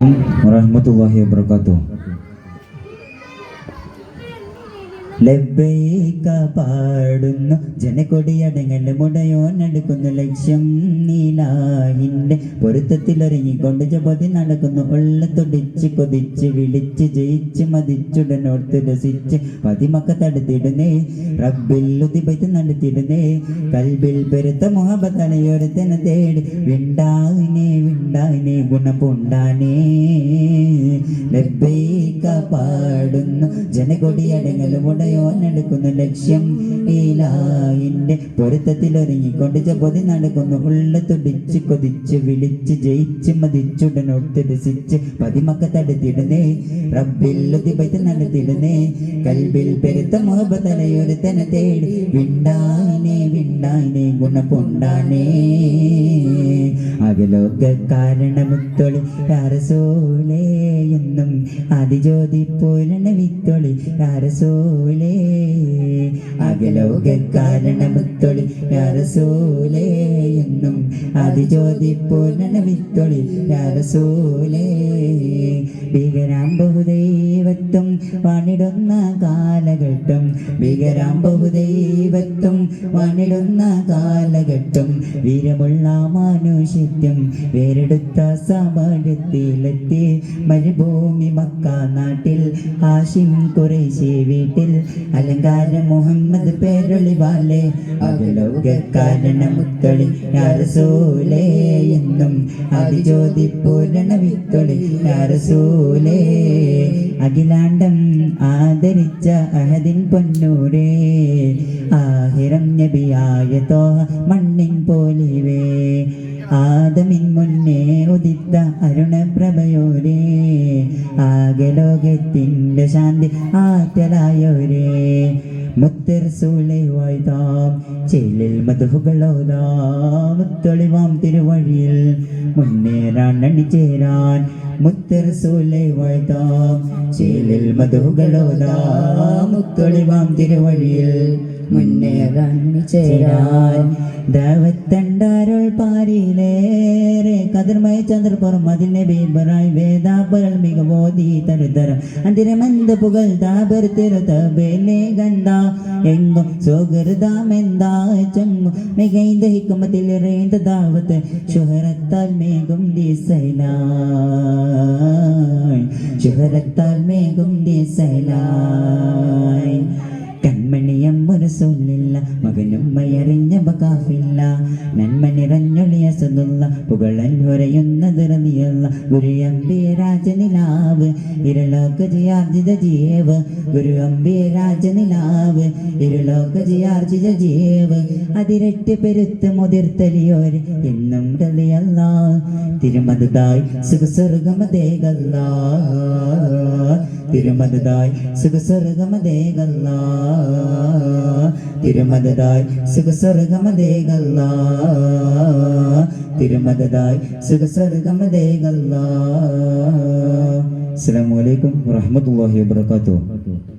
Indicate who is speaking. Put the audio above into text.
Speaker 1: warahmatullahi wabarakatuh. ലബ്ബൈക പാടുന്നു. ജനക്കൊടിയടങ്ങൾ മുടയോൻ നടക്കുന്നു. ലക്ഷ്യം നീലാഹിന്റെ പൊരുത്തത്തിലൊരുങ്ങിക്കൊണ്ട് ജപതി നടക്കുന്നു. ഉള്ള തുടിച്ച് കൊതിച്ച് വിളിച്ച് ജയിച്ച് മതിച്ചുടനോർത്ത് രസിച്ച് പതിമക്ക തടുത്തിടുന്നേ. റബ്ബിൽ ഉതിപത്ത് നടത്തിടുന്നേ. കൽബിൽ പെരുത്ത മുഹബത്തലയൊരുത്തനെ തേടി വിണ്ടാവിനെ വിണ്ടാവിനെ ഗുണമുണ്ടാനെ ലബ്ബൈക പാടുന്നു. ജനകൊടിയടങ്ങൽ മുടയോ നടക്കുന്നു ലക്ഷ്യം. ഈലായിന്റെ പൊരുത്തത്തിൽ ഒരുങ്ങിക്കൊണ്ട് ജപതി നടക്കുന്നു. ഉള്ള തുടിച്ച് കൊതിച്ച് വിളിച്ച് ജയിച്ച് മതിച്ചുടനൊട്ട് രസിച്ച് പതിമക്ക തടുത്തിടുന്നേ റബ്ബിൽ ഉദിപത്ത് നടത്തിടുന്നേ. കൽബിൽ പെരുത്ത മുഹബത്തലയൊരുത്തനെ തേടി വിണ്ടായിനെ വിണ്ടായിനെ ഗുണപൊണ്ടാനേ. അകലോക കാരണമുത്തൊളി രാരസോലേ എന്നും അതിജ്യോതി പൂരണ വിത്തൊളി കാരസൂലേ അകലോക കാരണമുത്തൊളി കാരസൂലേ എന്നും അതിജ്യോതി പൂരണ വിത്തൊളി കാരസൂലേ ഭീകരാം ബഹുദൈവത്വം വാണിടുന്ന കാലഘട്ടം ഭീകരാം ബഹുദൈവത്വം പണിടുന്ന കാലഘട്ടം വീരമുള്ള മാനുഷിത്യം വേരെടുത്ത സമരത്തിലെത്തി മരുഭൂമി മക്ക നാട്ടിൽ ഹാഷിം കുറേശ്ശി വീട്ടിൽ. അലങ്കാര മുഹമ്മദ് പേരൊളി വാലേ അകലോക കാരണമുത്തൊളി യാരസൂലേ എന്നും. അതിജ്യോതി പൂരണ വിത്തൊളി യാരസൂലേ അഖിലാണ്ടം ആദരിച്ച അഹദിൻ പൊന്നൂരേ ആഹിറം നബിയായ തോഹ മണ്ണിൻ പോലിവേ. ആദമിൻ മുന്നേ ഉദിത്ത അരുണപ്രഭയോരേ. ആകെ ലോകത്തിന്റെ ശാന്തി ആറ്റലായോരേ. മുത്തർസൂലെ വാഴ്ത്താം ചേലിൽ മധുകളോതാം മുത്തൊളിവാം തിരുവഴിയിൽ മുന്നേറാൻ അണിചേരാൻ മുത്തർസൂലെ വായ്താം ചെല്ലിൽ മധുകളോതാം മുത്തൊളിവാം തിരുവഴിയിൽ മുന്നേറാൻ ചേരാൻ ദാവത്തണ്ടാരുൾ പാരിയിലേറെ കതിർമയ ചന്ദ്രപുറം അതിനെ ബീബറായി വേദാപരൾ മികവോതി തരുതരം. അന്തിരമന്ത് പുകൾ താപർ കണ്ട. എങ്ങും സുഹൃതാമെന്താ ചെങ്ങും മികൈന്ത ഹിക്കുമത്തിൽ ഇറേന്ത ദാവത്ത് ശുഹരത്താൽ മേഘും ദിസൈന ശുഹരത്താൽ മേഘും ദിസൈലായി ബകാഫില്ല നന്മ നിറഞ്ഞൊളിയ സതുള്ള പുകളൻ ഉരയുന്നത് റതിയല്ല ഗുരു അമ്പിയ രാജനിലാവ് ഇരുലോക ജിയാർജിത ജീവ്. ഗുരു അമ്പിയ രാജനിലാവ് ഇരുലോക ജിയാർജിത ജീവ്. അതിരട്ട് പെരുത്ത് മുതിർത്തലിയോര് എന്നും റളിയല്ല തിരുമതായി സുഖസ്വർഗമതേകല്ല. തിരുമതായി സുഖസ്വർഗമതേകല്ല. തിരുമതായി സുഖസ്വർഗമതേകല്ല. തിരുമതായി സുഖസ്വർഗമതേകല്ല. അസ്സലാമു അലൈക്കും വറഹ്മത്തുള്ളാഹി വബറകാതുഹു.